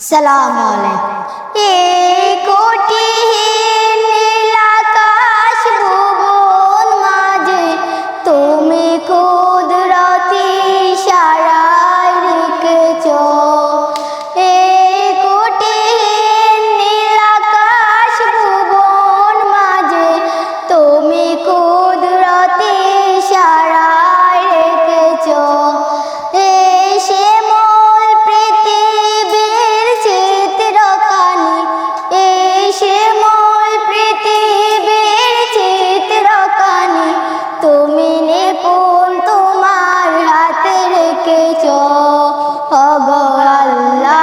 सलाम ए कोटी রেখেছো অগো আল্লাহ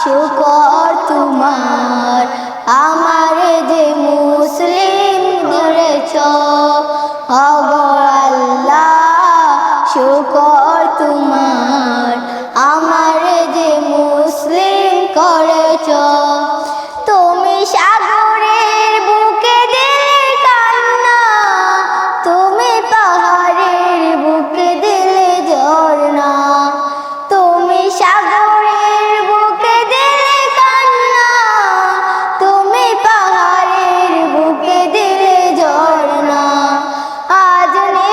শুকর তোমার।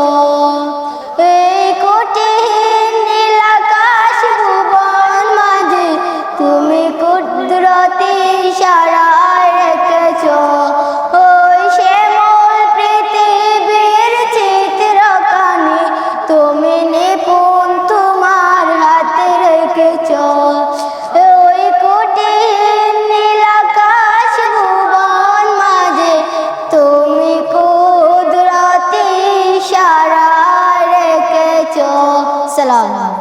う আসসালাম